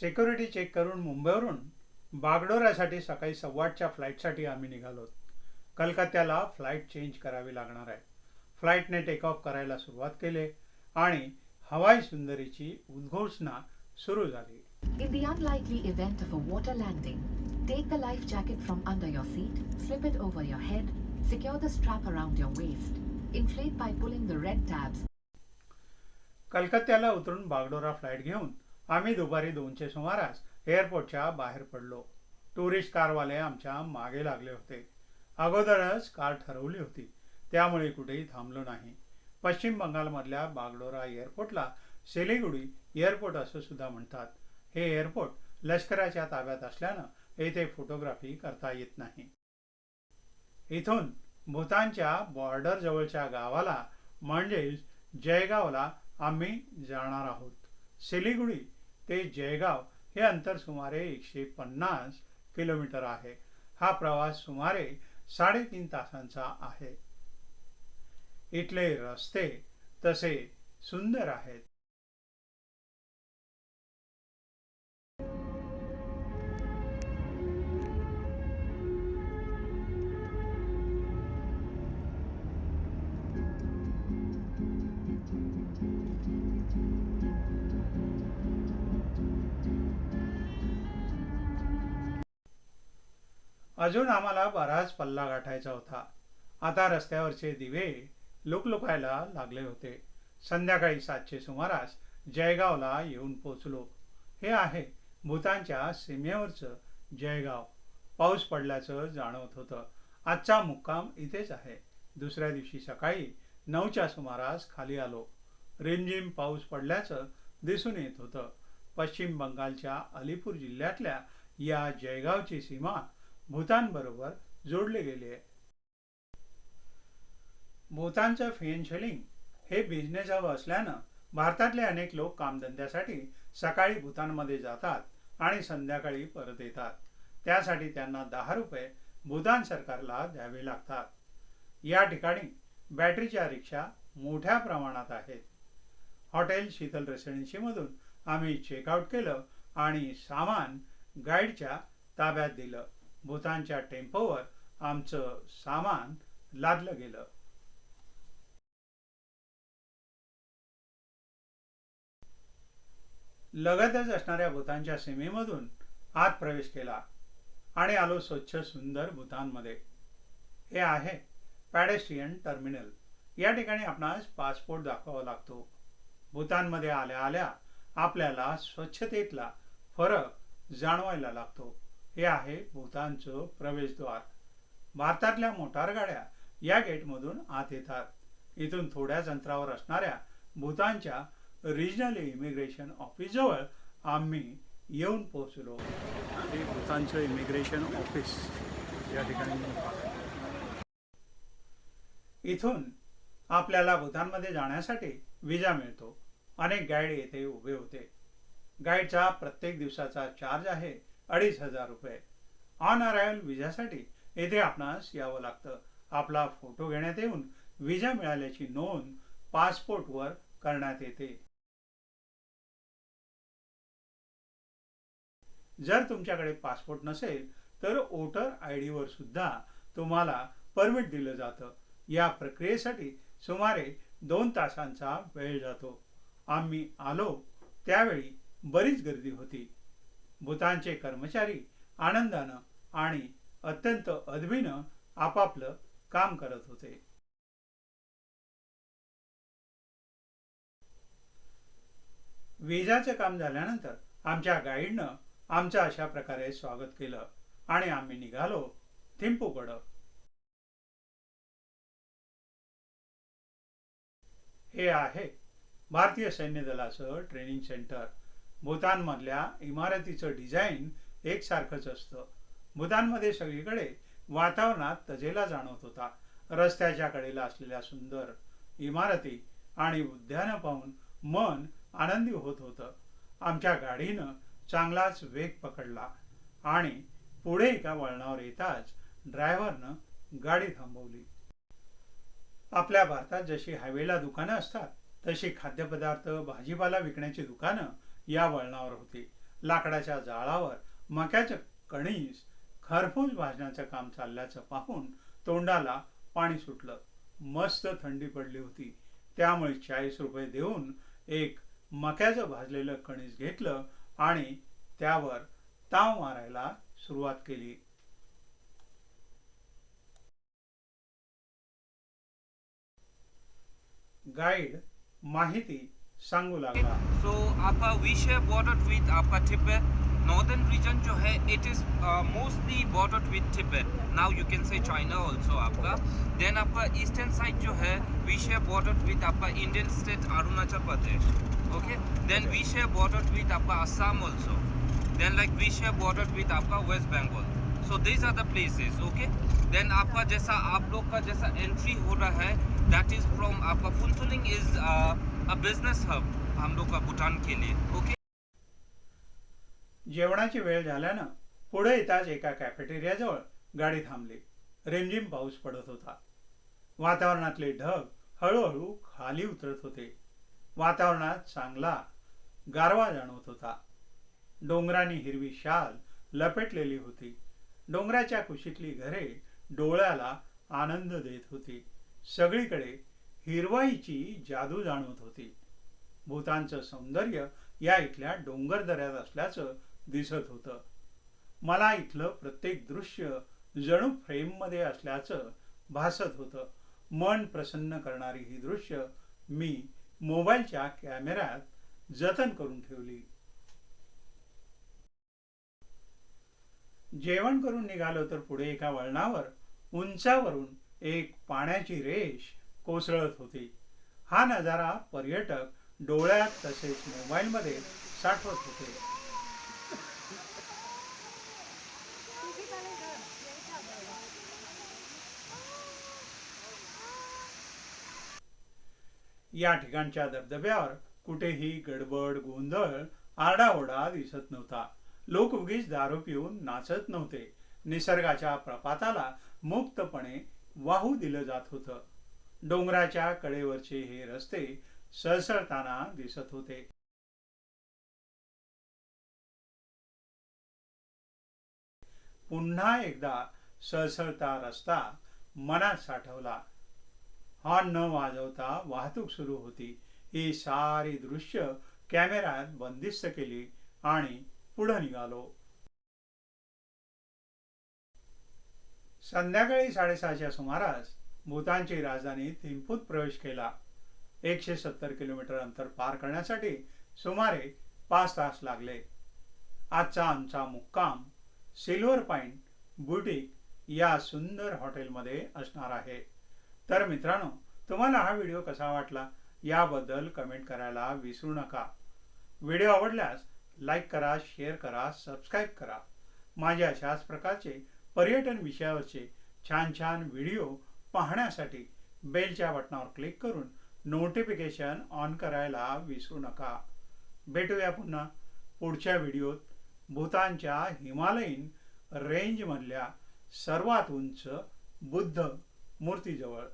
Security check करून मुंबईवरून बागडोऱ्यासाठी सकाळी सव्वाटच्या फ्लाईटसाठी आम्ही निघालो कलकत्त्याला फ्लाईट चेंज करावी लागणार आहे फ्लाईटने टेक ऑफ करायला सुरुवात केली आणि हवाई सुंदरीची उद्घोषणा सुरू झाली In the unlikely event of a water landing, take the life jacket from under your seat, slip it over your head, secure the strap around your waist, inflate by pulling the red tabs, कलकत्त्याला उतरून Bagdogra flight घेऊन आम्ही दुपारी दोनचे सुमारास एअरपोर्टच्या बाहेर पडलो. Tourist कारवाले आमच्या मागे लागले होते. अगोदरच कार ठरवली होती. त्यामुळे कुठेही थांबलो नाही. पश्चिम बंगालमधल्या बागडोरा एअरपोर्टला सिलिगुडी एअरपोर्ट असं सुद्धा म्हणतात. हे एअरपोर्ट लष्कराच्या ताब्यात असल्यानं येथे फोटोग्राफी करता येत नाही. इथून भूतानच्या बॉर्डर जवळच्या गावाला म्हणजेच जयगावला आम्ही जाणार आहोत. सिलिगुडी ते जयगाव हे अंतर सुमारे एकशे पन्नास किलोमीटर आहे. हा प्रवास सुमारे साडेतीन तासांचा आहे. इथले रस्ते तसे सुंदर आहेत. अजून आम्हाला बराच पल्ला गाठायचा होता. आता रस्त्यावरचे दिवे लुकलुकायला लागले होते. संध्याकाळी सातशे सुमारास जयगावला येऊन पोचलो हे आहे भूतानच्या सीमेवरचं जयगाव. पाऊस पडल्याचं जाणवत होतं. आजचा मुक्काम इथेच आहे. दुसऱ्या दिवशी सकाळी नऊच्या सुमारास खाली आलो. रिमझिम पाऊस पडल्याचं दिसून येत होतं. पश्चिम बंगालच्या अलीपूर जिल्ह्यातल्या या जयगावची सीमा भूतानबरोबर जोडले गेले. आहे भूतानचं फेनशेलिंग हे बिझनेस हवं असल्यानं भारतातले अनेक लोक कामधंद्यासाठी सकाळी भूतानमध्ये जातात आणि संध्याकाळी परत येतात. त्यासाठी त्यांना दहा रुपये भूतान सरकारला द्यावे लागतात. या ठिकाणी बॅटरीच्या रिक्षा मोठ्या प्रमाणात आहेत. हॉटेल शीतल रेसिडेन्सीमधून आम्ही चेकआउट केलं आणि सामान गाईडच्या ताब्यात दिलं. भूतानच्या टेम्पोवर आमचं सामान लादलं गेलं. लगतच असणाऱ्या भूतांच्या सीमेमधून आत प्रवेश केला आणि आलो स्वच्छ सुंदर भूतानमध्ये. हे आहे पॅडेस्ट्रियन टर्मिनल. या ठिकाणी आपणास पासपोर्ट दाखवावा लागतो. भूतानमध्ये आल्या आल्या आपल्याला स्वच्छतेतला फरक जाणवायला लागतो. हे आहे भूतानचं प्रवेशद्वार. भारतातल्या मोटार गाड्या या गेटमधून आत येतात. इथून थोड्याच अंतरावर असणाऱ्या भूतानच्या रिजनल इमिग्रेशन ऑफिसजवळ आम्ही येऊन पोहोचलो. हे भूतानचं इमिग्रेशन ऑफिस या ठिकाणी इथून आपल्याला भूतानमध्ये जाण्यासाठी विजा मिळतो. अनेक गाईड येथे उभे होते. गाईडचा प्रत्येक दिवसाचा चार्ज आहे अडीच हजार रुपये. ऑन अरायल विजासाठी येथे आपणास यावं लागतं. आपला फोटो घेण्यात येऊन विजा मिळाल्याची नोंद पासपोर्टवर करण्यात येते. जर तुमच्याकडे पासपोर्ट नसेल तर वोटर आय डीवर सुद्धा तुम्हाला परमिट दिलं जातं. या प्रक्रियेसाठी सुमारे दोन तासांचा वेळ जातो. आम्ही आलो त्यावेळी बरीच गर्दी होती. भूतांचे कर्मचारी आनंदानं आणि अत्यंत अदबीनं आपापलं काम करत होते. विजाचं काम झाल्यानंतर आमच्या गाईडनं आमचं अशा प्रकारे स्वागत केलं आणि आम्ही निघालो थिंपूकडं हे आहे भारतीय सैन्य दलाचं ट्रेनिंग सेंटर. भूतानमधल्या इमारतीचं डिझाईन एकसारखंच असतं. भूतानमध्ये सगळीकडे वातावरणात तजेला जाणवत होता. रस्त्याच्या कडेला असलेल्या सुंदर इमारती आणि उद्यानं पाहून मन आनंदी होत होतं. आमच्या गाडीनं चांगलाच वेग पकडला आणि पुढे एका वळणावर येताच ड्रायव्हरनं गाडी थांबवली. आपल्या भारतात जशी हायवेला दुकानं असतात तशी खाद्यपदार्थ भाजीपाला विकण्याची दुकानं या वळणावर होती. लाकडाच्या जाळावर मक्याचं कणीस खरपूस भाजण्याचं काम चालल्याचं पाहून तोंडाला पाणी सुटलं. मस्त थंडी पडली होती. त्यामुळे चाळीस रुपये देऊन एक मक्याचं भाजलेलं कणीस घेतलं आणि त्यावर ताव मारायला सुरुवात केली. गाईड माहिती सांगू लागला. सो आपका विषय बॉर्डर विद आपका तिब्बत नॉर्दर्न रीजन जो है it is mostly border with Tibet now you can say China also आपका। देन आपका ईस्टर्न साइड जो है विषय बॉर्डर विद आपका Indian state Arunachal Pradesh okay then विषय बॉर्डर विद आपका असम ऑल्सो देन लाइक विषय बॉर्डर विद आपका West Bengal so these are the places okay then आपका जैसा आप लोग का जैसा एंट्री हो रहा है दैट इज फ्रॉम आपका फुनसुलिंग इज अ हब हम लोग का भूटान के लिए ओके जेवणाची वेळ झाल्यानं पुढे येताच एका कॅफेटेरियाजवळ गाडी थांबली. रिमझिम पाऊस पडत होता. वातावरणातले ढग हळूहळू खाली उतरत होते. वातावरणात चांगला गारवा जाणवत होता. डोंगरांनी हिरवी शाल लपेटलेली होती. डोंगराच्या कुशीतली घरे डोळ्याला आनंद देत होती. सगळीकडे हिरवाईची जादू जाणवत होती. भूतांचं सौंदर्य या इथल्या डोंगर दऱ्यात असल्याचं दिसत होतं. मला इथलं प्रत्येक दृश्य जणू फ्रेममध्ये असल्याचं भासत होतं. मन प्रसन्न करणारी ही दृश्य मी मोबाईलच्या कॅमेऱ्यात जतन करून ठेवली. जेवण करून निघालो तर पुढे एका वळणावर उंचावरून एक पाण्याची रेष कोसळत होती. हा नजारा पर्यटक डोळ्यात तसेच मोबाईलमध्ये साठवत होते. या ठिकाणच्या धबधब्यावर कुठेही गडबड गोंधळ आरडाओरडा दिसत नव्हता. लोक उगीच दारू पिऊन नाचत नव्हते. निसर्गाच्या प्रपाताला मुक्तपणे वाहू दिलं जात होतं. डोंगराच्या कडेवरचे हे रस्ते सळसळताना दिसत होते. पुन्हा एकदा सळसळता रस्ता मनात साठवला. हॉर्न न वाजवता वाहतूक सुरू होती. ही सारी दृश्य कॅमेऱ्यात बंदिस्त केली आणि पुढे निघालो. संध्याकाळी साडेसहाच्या सुमारास भूतानची राजधानी थिंपूत प्रवेश केला. एकशे सत्तर किलोमीटर अंतर पार करण्यासाठी सुमारे पाच तास लागले. आजचा आमचा मुक्काम सिल्वर पाईन बुटीक या सुंदर हॉटेलमध्ये असणार आहे. तर मित्रांनो तुम्हाला हा व्हिडिओ कसा वाटला याबद्दल कमेंट करायला विसरू नका. व्हिडिओ आवडल्यास लाईक करा शेअर करा सबस्क्राईब करा. माझ्या अशाच प्रकारचे पर्यटन विषयावरचे छान छान व्हिडिओ पाहण्यासाठी बेलच्या बटनावर क्लिक करून नोटिफिकेशन ऑन करायला विसरू नका. भेटूया पुन्हा पुढच्या व्हिडिओत भूतानच्या हिमालयीन रेंजमधल्या सर्वात उंच बुद्ध मूर्तीजवळ.